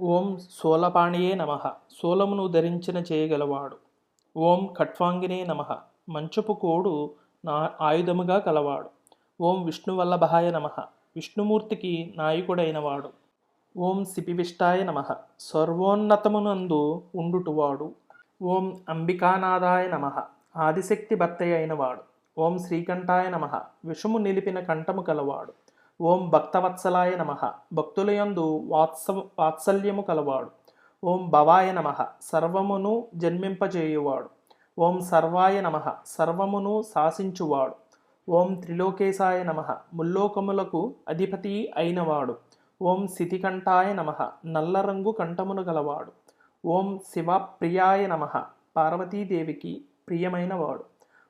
ఓం సోలపాణియే నమ. శూలమును ధరించిన చేయగలవాడు. ఓం ఖట్వాంగినే నమ. మంచపు కోడు నా ఆయుధముగా కలవాడు. ఓం విష్ణువల్లభాయ నమ. విష్ణుమూర్తికి నాయకుడైనవాడు. ఓం సిపివిష్టాయ నమ. సర్వోన్నతమునందు ఉండుటువాడు. ఓం అంబికానాథాయ నమ. ఆదిశక్తి భర్తయ్య అయినవాడు ఓం శ్రీకంఠాయ నమ. విషము నిలిపిన కంఠము కలవాడు. ఓం భక్తవత్సలాయ నమ. భక్తులయందు వాత్స వాత్సల్యము కలవాడు. ఓం భవాయ నమ. సర్వమును జన్మింపజేయువాడు. ఓం సర్వాయ నమ. సర్వమును శాసించువాడు. ఓం త్రిలోకేశాయ నమ. ముల్లోకములకు అధిపతి అయినవాడు. ఓం శితికంఠాయ నమ. నల్ల రంగు కంఠమును గలవాడు. ఓం శివప్రియాయ నమ. పార్వతీదేవికి ప్రియమైనవాడు.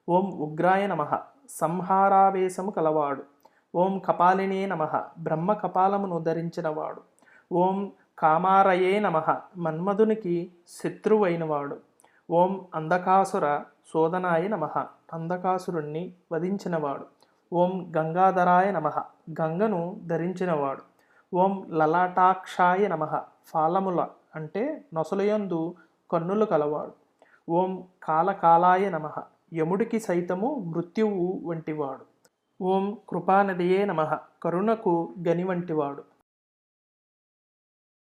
ఓం ఉగ్రాయ నమ. సంహారావేశము కలవాడు. ఓం కపాలినే నమ బ్రహ్మ కపాలమును ధరించినవాడు. ఓం కామారయే నమ మన్మధునికి శత్రువైనవాడు. ఓం అంధకాసుర శోధనాయ నమ అంధకాసురుణ్ణి వధించినవాడు. ఓం గంగాధరాయ నమ గంగను ధరించినవాడు. ఓం లలాటాక్షాయ నమ ఫాలముల అంటే నొసలయందు కన్నులు కలవాడు. ఓం కాలకాలాయ నమ యముడికి సైతము మృత్యువు వంటివాడు. ఓం కృపానదియే నమ. కరుణకు గని వంటివాడు.